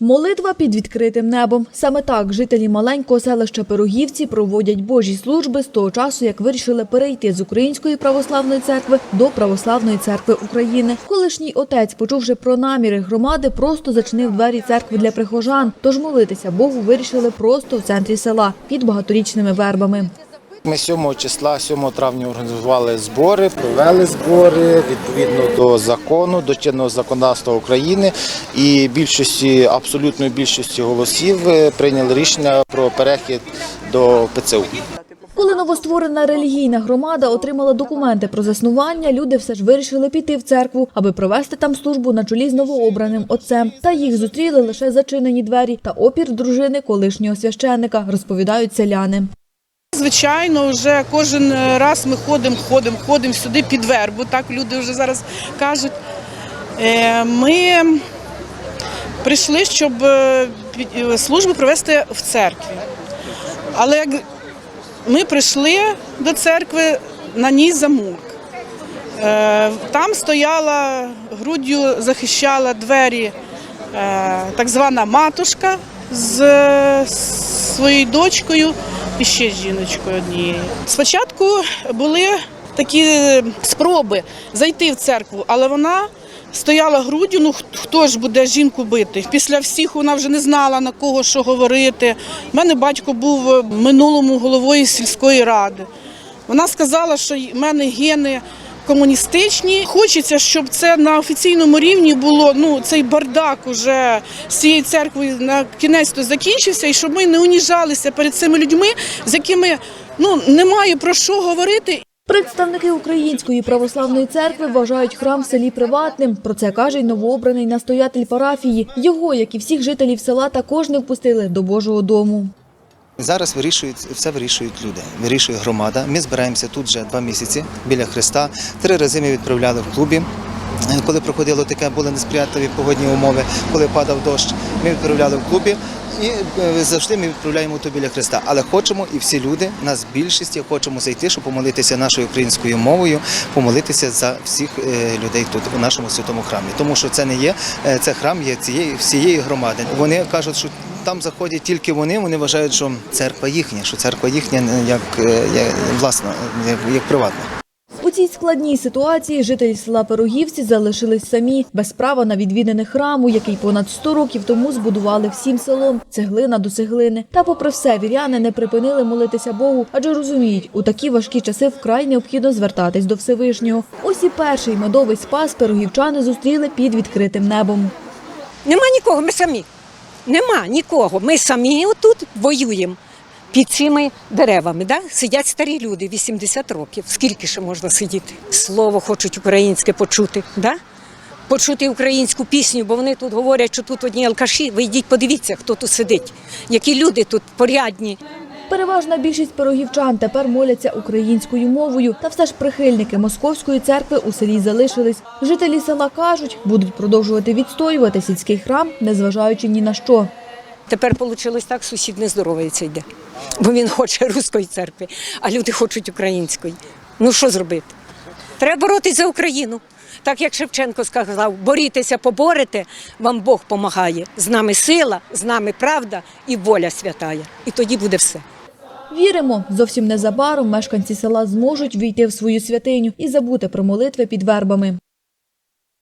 Молитва під відкритим небом. Саме так жителі маленького селища Пирогівці проводять божі служби з того часу, як вирішили перейти з Української православної церкви до Православної церкви України. Колишній отець, почувши про наміри громади, просто зачинив двері церкви для прихожан. Тож молитися Богу вирішили просто в центрі села під багаторічними вербами. Ми 7 числа, 7 травня організували збори, провели збори відповідно до закону, до чинного законодавства України і більшості, абсолютної більшості голосів е, прийняли рішення про перехід до ПЦУ. Коли новостворена релігійна громада отримала документи про заснування, люди все ж вирішили піти в церкву, аби провести там службу на чолі з новообраним отцем. Та їх зустріли лише зачинені двері та опір дружини колишнього священника, розповідають селяни. Звичайно, вже кожен раз ми ходимо, ходимо, ходимо сюди під вербу. Так люди вже зараз кажуть. Е, Ми прийшли, щоб е, е, службу провести в церкві. Але як ми прийшли до церкви, на ній замок. Там стояла, груддю захищала двері так звана матушка з своєю дочкою і ще з жіночкою однією. Спочатку були такі спроби зайти в церкву, але вона стояла груддю, ну хто ж буде жінку бити? Після всіх вона вже не знала на кого що говорити. У мене батько був в минулому головою сільської ради. Вона сказала, що в мене гени комуністичні. Хочеться, щоб це на офіційному рівні було. Ну цей бардак уже з цієї церкви на кінець то закінчився, і щоб ми не уніжалися перед цими людьми, з якими ну немає про що говорити. Представники Української православної церкви вважають храм в селі приватним. Про це каже й новообраний настоятель парафії. Його, як і всіх жителів села, також не впустили до Божого дому. Зараз вирішують все вирішують люди. Вирішує громада. Ми збираємося тут вже два місяці біля Христа. Три рази ми відправляли в клубі. Коли проходило таке, були несприятливі погодні умови, коли падав дощ, ми відправляли в клубі. І е, завжди ми відправляємо то біля Христа. Але хочемо, і всі люди, нас більшість, хочемо зайти, щоб помолитися нашою українською мовою, помолитися за всіх е, людей тут у нашому святому храмі. Тому що це не є е, це храм є цієї всієї громади. Вони кажуть, що там заходять тільки вони. Вони вважають, що церква їхня, що церква їхня як, е, як власна, як, як приватна. У цій складній ситуації жителі села Пирогівці залишились самі, без права на відвідини храму, який понад 100 років тому збудували всім селом, цеглина до цеглини. Та попри все, віряни не припинили молитися Богу, адже розуміють, у такі важкі часи вкрай необхідно звертатись до Всевишнього. Ось і перший медовий спас пирогівчани зустріли під відкритим небом. Нема нікого, ми самі. Нема нікого. Ми самі отут воюємо під цими деревами. Да? Сидять старі люди, 80 років. Скільки ще можна сидіти? Слово хочуть українське почути. Да? Почути українську пісню, бо вони тут говорять, що тут одні алкаші. Ви йдіть, подивіться, хто тут сидить. Які люди тут порядні. Переважна більшість пирогівчан тепер моляться українською мовою, та все ж прихильники московської церкви у селі залишились. Жителі села кажуть, будуть продовжувати відстоювати сільський храм, незважаючи ні на що. Тепер вийшло так, сусід не здоровається йде. Бо він хоче руської церкви, а люди хочуть української. Ну що зробити? Треба боротися за Україну. Так як Шевченко сказав, борітеся, поборете, вам Бог помагає. З нами сила, з нами правда і воля святая. І тоді буде все. Віримо, зовсім незабаром мешканці села зможуть війти в свою святиню і забути про молитви під вербами.